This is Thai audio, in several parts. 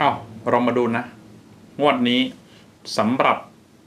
อ้าวเรามาดูนะ งวดนี้สำหรับ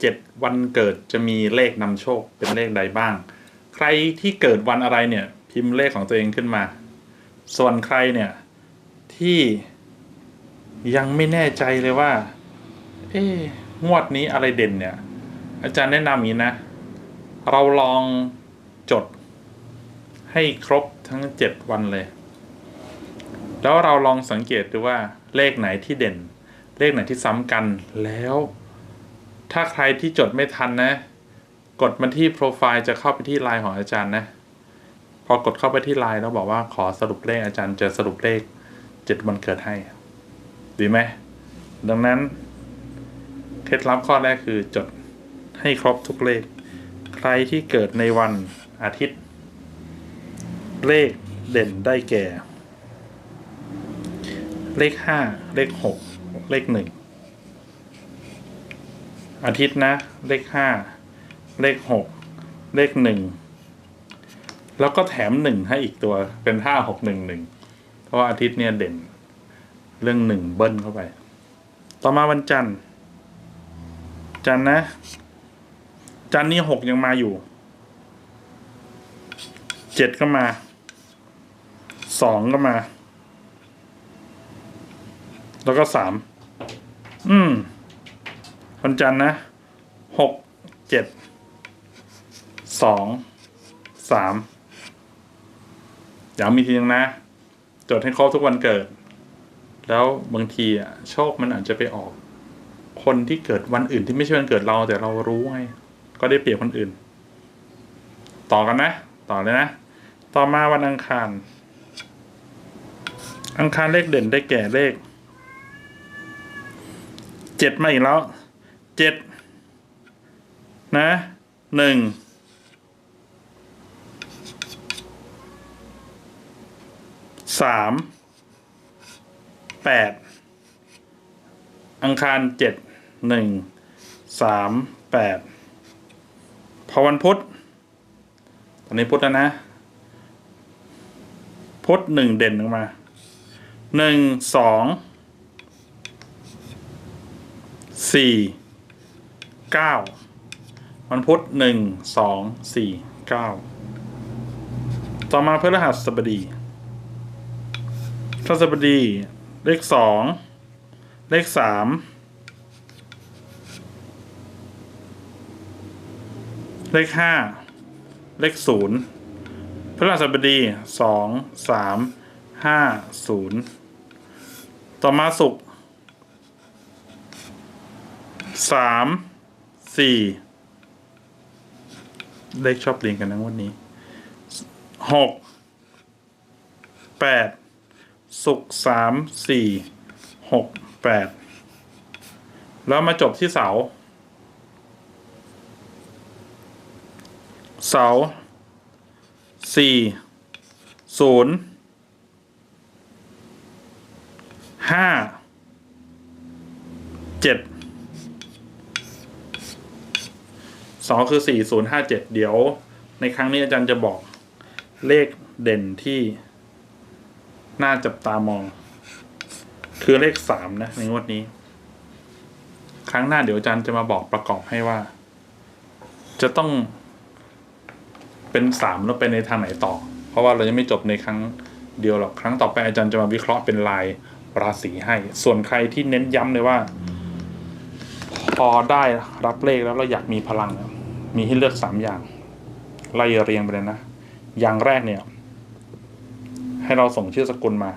เจ็ดวันเกิดจะมีเลขนำโชคเป็นเลขใดบ้าง ใครที่เกิดวันอะไรเนี่ย พิมพ์เลขของตัวเองขึ้นมา ส่วนใครเนี่ยที่ยังไม่แน่ใจเลยว่า เอ๊งวดนี้อะไรเด่นเนี่ย อาจารย์แนะนำอย่างนี้นะ เราลองจดให้ครบทั้งเจ็ดวันเลย แล้วเราลองสังเกตดูว่า เลขไหนที่เด่น เลขไหนที่ซ้ำกันแล้ว ถ้าใครที่จดไม่ทันนะ กดมาที่โปรไฟล์จะเข้าไปที่ไลน์ของอาจารย์นะ พอกดเข้าไปที่ไลน์แล้วบอกว่าขอสรุปเลขอาจารย์จะสรุปเลขเจ็ดวันเกิดให้ ดีไหม ดังนั้นเคล็ดลับข้อแรกคือจดให้ครบทุกเลข ใครที่เกิดในวันอาทิตย์ เลขเด่นได้แก่ เลขห้าเลขหกเลขหนึ่งอาทิตย์นะ เลขห้าเลขหกเลขหนึ่งแล้วก็แถมหนึ่งให้อีกตัวเป็นห้าหกหนึ่งหนึ่งเพราะว่าอาทิตย์เนี่ยเด่น เรื่องหนึ่งเบิ้ลเข้าไป ต่อมาวันจันทร์ จันทร์นะ จันทร์นี่หกยังมาอยู่เจ็ดก็มาสองก็มา แล้วก็สามอืมวันจันทร์นะหกเจ็ดสองสามย้ำอีกทีนึงนะ จดให้ครบทุกวันเกิด แล้วบางทีอะโชคมันอาจจะไปออก คนที่เกิดวันอื่นที่ไม่ใช่วันเกิดเรา แต่เรารู้ไง ก็ได้เปรียบคนอื่น ต่อกันนะ ต่อเลยนะ ต่อมาวันอังคาร อังคารเลขเด่นได้แก่เลข เจ็ดมาอีกแล้วเจ็ดนะหนึ่งสามแปดอังคารเจ็ดหนึ่งสามแปดพอวันพุธตอนนี้พุธแล้วนะ พุธหนึ่งเด่นออกมาหนึ่งสอง สี่เก้าวันพุธหนึ่งสองสี่เก้าต่อมาพฤหัสบดีพฤหัสบดี เลขสองเลขสามเลขห้าเลขศูนย์พฤหัสบดีสองสามห้าศูนย์ต่อมาศุกร์ สามสี่เลขชอบเรียงกันนะวันนี้หกแปดศุกสามสี่หกแปดแล้วมาจบที่เสา เสาสี่ศูนย์ห้าเจ็ด สองคือสี่ศูนย์ห้าเจ็ดเดี๋ยว ในครั้งนี้อาจารย์จะบอกเลขเด่นที่น่าจับตามอง คือเลขสามนะ ในงวดนี้ ครั้งหน้าเดี๋ยวอาจารย์จะมาบอกประกอบให้ว่า จะต้องเป็นสามแล้วไปในทางไหนต่อ เพราะว่าเรายังไม่จบในครั้งเดียวหรอก ครั้งต่อไปอาจารย์จะมาวิเคราะห์เป็นลายราศีให้ ส่วนใครที่เน้นย้ำเลยว่า พอได้รับเลขแล้วเราอยากมีพลัง มีให้เลือกสามอย่าง ไล่เรียงไปเลยนะ อย่างแรกเนี่ย ให้เราส่งชื่อสกุลมา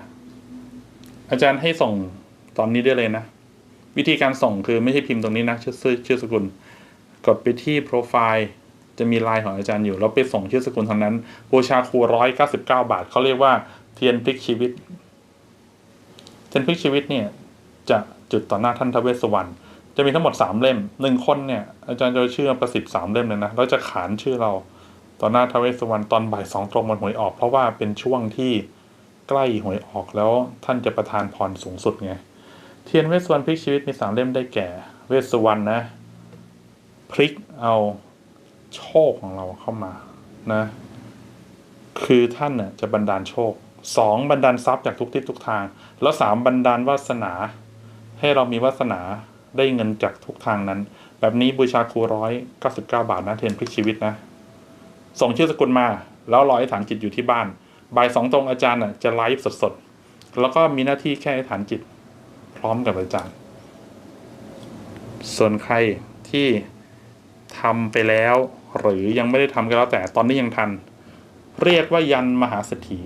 อาจารย์ให้ส่งตอนนี้ได้เลยนะ วิธีการส่งคือไม่ใช่พิมพ์ตรงนี้นะ ชื่อชื่อสกุล กดไปที่โปรไฟล์จะมีไลน์ของอาจารย์อยู่ แล้วไปส่งชื่อสกุลทางนั้นบูชาครูร้อยเก้าสิบเก้าบาทเขาเรียกว่าเทียนพลิกชีวิตเทียนพลิกชีวิตเนี่ย จะจุดต่อหน้าท่านทวเวสสวรรณ จะมีทั้งหมดสามเล่มหนึ่งคนเนี่ย อาจารย์จะชื่อประสิทธิ์สามเล่มเลยนะแล้วจะขานชื่อเราต่อหน้าทาวเวสวรรณตอนบ่ายสองตรงวันหวยออก เพราะว่าเป็นช่วงที่ใกล้หวยออกแล้วท่านจะประทานพรสูงสุดไงเทียนเวสวรรณพลิกชีวิตมีสามเล่มได้แก่ เวสสวรรณนะ พลิกเอาโชคของเราเข้ามานะ คือท่านน่ะจะบันดาลโชคสองบันดาลทรัพย์จากทุกทิศทุกทาง แล้วสามบันดาลวาสนา ให้เรามีวาสนา ได้เงินจากทุกทางนั้น แบบนี้บูชาครูร้อยเก้าสิบเก้าบาทนะเทนพลิกชีวิตนะ ส่งชื่อสกุลมา แล้วรอให้ฐานจิตอยู่ที่บ้านบ่ายสองตรงอาจารย์น่ะจะไลฟ์สดๆ แล้วก็มีหน้าที่แค่ฐานจิต พร้อมกับอาจารย์ ส่วนใครที่ทำไปแล้ว หรือยังไม่ได้ทำก็แล้วแต่ตอนนี้ยังทัน เรียกว่ายันมหาเศรษฐี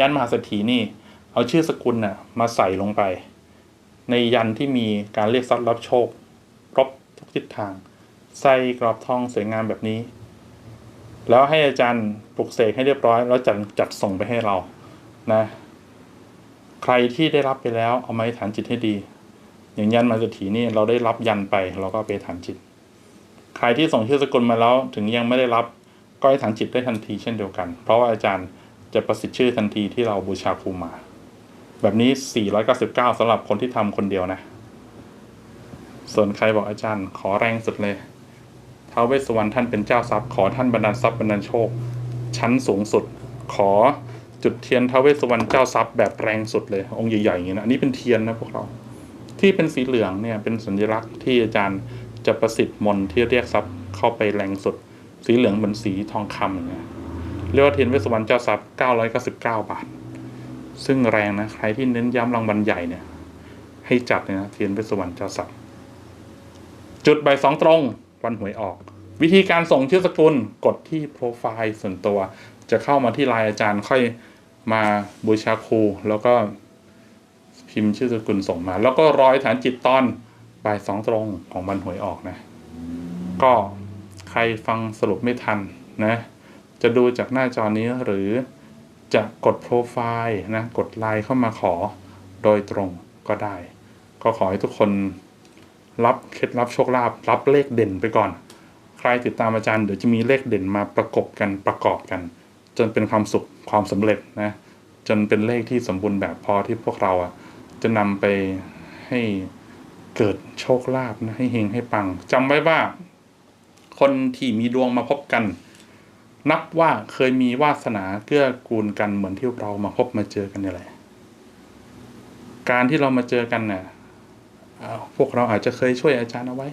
ยันมหาเศรษฐีนี่ เอาชื่อสกุลน่ะมาใส่ลงไป ในยันที่มีการเรียกทรัพย์รับโชครบทุกทิศทาง ใส่กรอบทองสวยงามแบบนี้ แล้วให้อาจารย์ปลุกเสกให้เรียบร้อย แล้วจัดจัดส่งไปให้เรานะ ใครที่ได้รับไปแล้วเอามาฐานจิตให้ดี อย่างยันมาเศรษฐีนี่เราได้รับยันไปเราก็ไปฐานจิต ใครที่ส่งชื่อสกุลมาแล้วถึงยังไม่ได้รับก็ให้ฐานจิตได้ทันทีเช่นเดียวกัน เพราะว่าอาจารย์จะประสิทธิ์ชื่อทันทีที่เราบูชาครูมา แบบนี้ 499สำหรับคนที่ทำคนเดียวนะ ส่วนใครบอกอาจารย์ ขอแรงสุดเลยท้าวเวสสวรรณท่านเป็นเจ้าทรัพย์ขอท่านบรรดาทรัพย์บรรดาโชค ชั้นสูงสุด ขอจุดเทียนท้าวเวสสวรรณเจ้าทรัพย์แบบแรงสุดเลย องค์ใหญ่ๆอย่างนี้นะอันนี้เป็นเทียนนะพวกเรา ที่เป็นสีเหลืองเนี่ยเป็นสัญลักษณ์ที่อาจารย์จะประสิทธิ์มนที่เรียกทรัพย์เข้าไปแรงสุด สีเหลืองเหมือนสีทองคำอย่างเงี้ยเรียกว่าเทียนเวสสวรรณเจ้าทรัพย์999 บาท ซึ่งแรงนะ ใครที่เน้นย้ำรางวัลใหญ่เนี่ย ให้จัดเลยนะเทียนเวสสวรรณเจ้าทรัพย์จุดใบสองตรง วันหวยออก วิธีการส่งชื่อสกุลกดที่โปรไฟล์ส่วนตัว จะเข้ามาที่ไลน์อาจารย์ค่อยมาบูชาครูแล้วก็พิมพ์ชื่อสกุลส่งมา แล้วก็รอยฐานจิตตอนบ่ายสองตรงของวันหวยออกนะ ก็ใครฟังสรุปไม่ทันนะ จะดูจากหน้าจอนี้หรือ จะกดโปรไฟล์นะกดไลน์เข้ามาขอโดยตรงก็ได้ ก็ขอให้ทุกคนรับเคล็ดลับโชคลาภรับเลขเด่นไปก่อน ใครติดตามอาจารย์เดี๋ยวจะมีเลขเด่นมาประกบกันประกอบกัน จนเป็นความสุขความสำเร็จนะจนเป็นเลขที่สมบูรณ์แบบพอที่พวกเราอะจะนำไปให้เกิดโชคลาภนะให้เฮงให้ปังจำไว้ว่า คนที่มีดวงมาพบกัน นับว่าเคยมีวาสนาเกื้อกูลกันเหมือนที่เรามาพบมาเจอกันนี่แหละ การที่เรามาเจอกันเนี่ยพวกเราอาจจะเคยช่วยอาจารย์เอาไว้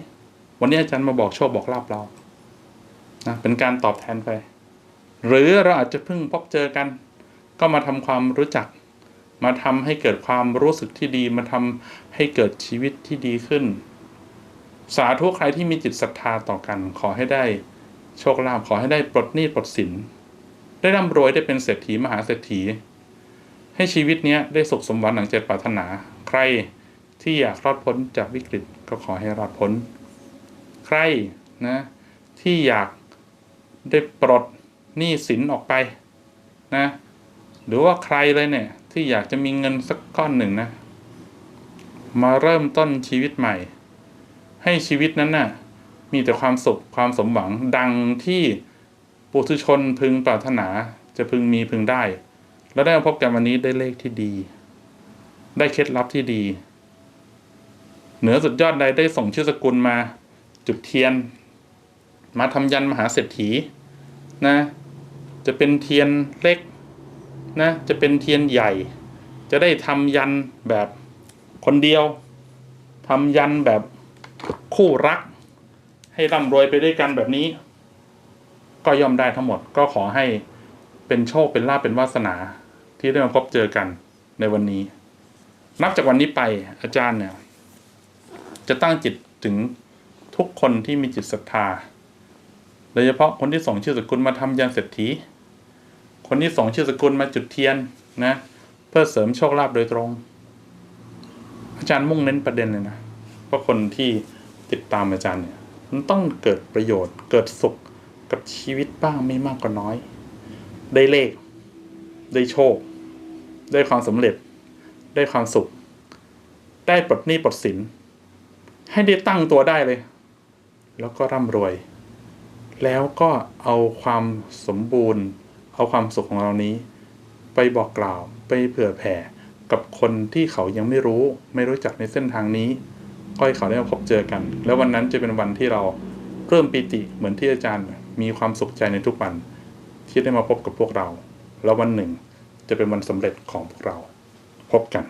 วันนี้อาจารย์มาบอกโชคบอกลาบเรานะเป็นการตอบแทนไป หรือเราอาจจะเพิ่งพบเจอกัน ก็มาทำความรู้จัก มาทำให้เกิดความรู้สึกที่ดี มาทำให้เกิดชีวิตที่ดีขึ้น สาธุใครที่มีจิตศรัทธาต่อกันขอให้ได้ โชคลาภขอให้ได้ปลดหนี้ปลดสิน ได้ร่ำรวยได้เป็นเศรษฐีมหาเศรษฐี ให้ชีวิตนี้ได้สุขสมหวังหนังเจตปรารถนา ใครที่อยากรอดพ้นจากวิกฤตก็ขอให้รอดพ้น ใครนะที่อยากได้ปลดหนี้สินออกไปนะหรือว่าใครเลยเนี่ยที่อยากจะมีเงินสักก้อนหนึ่งนะ มาเริ่มต้นชีวิตใหม่ ให้ชีวิตนั้นน่ะ มีแต่ความสุขความสมหวังดังที่ปุถุชนพึงปรารถนาจะพึงมีพึงได้ แล้วได้มาพบกันวันนี้ได้เลขที่ดี ได้เคล็ดลับที่ดี เหนือสุดยอดใดได้ส่งชื่อสกุลมาจุดเทียน มาทำยันมหาเศรษฐีนะ จะเป็นเทียนเล็กนะ จะเป็นเทียนใหญ่ จะได้ทำยันแบบคนเดียวทำยันแบบคู่รัก ให้ร่ำรวยไปด้วยกันแบบนี้ ก็ย่อมได้ทั้งหมดก็ขอให้เป็นโชคเป็นลาภเป็นวาสนา ที่ได้มาพบเจอกันในวันนี้ นับจากวันนี้ไปอาจารย์เนี่ย จะตั้งจิตถึงทุกคนที่มีจิตศรัทธาโดยเฉพาะคนที่ส่งชื่อสกุลมาทำยันเศรษฐี คนที่ส่งชื่อสกุลมาจุดเทียนนะ เพื่อเสริมโชคลาภโดยตรง อาจารย์มุ่งเน้นประเด็นเลยนะเพราะคนที่ติดตามอาจารย์เนี่ย มันต้องเกิดประโยชน์ เกิดสุขกับชีวิตบ้างไม่มากก็น้อย ได้เลข ได้โชค ได้ความสำเร็จ ได้ความสุข ได้ปลดหนี้ปลดสิน ให้ได้ตั้งตัวได้เลย แล้วก็ร่ำรวย แล้วก็เอาความสมบูรณ์ เอาความสุขของเรานี้ ไปบอกกล่าวไปเผื่อแผ่กับคนที่เขายังไม่รู้ ไม่รู้จักในเส้นทางนี้ ก็ให้เขาได้มาพบเจอกัน แล้ววันนั้นจะเป็นวันที่เราเริ่มปีติเหมือนที่อาจารย์ มีความสุขใจในทุกวัน ที่ได้มาพบกับพวกเรา แล้ววันหนึ่งจะเป็นวันสำเร็จของพวกเรา พบกัน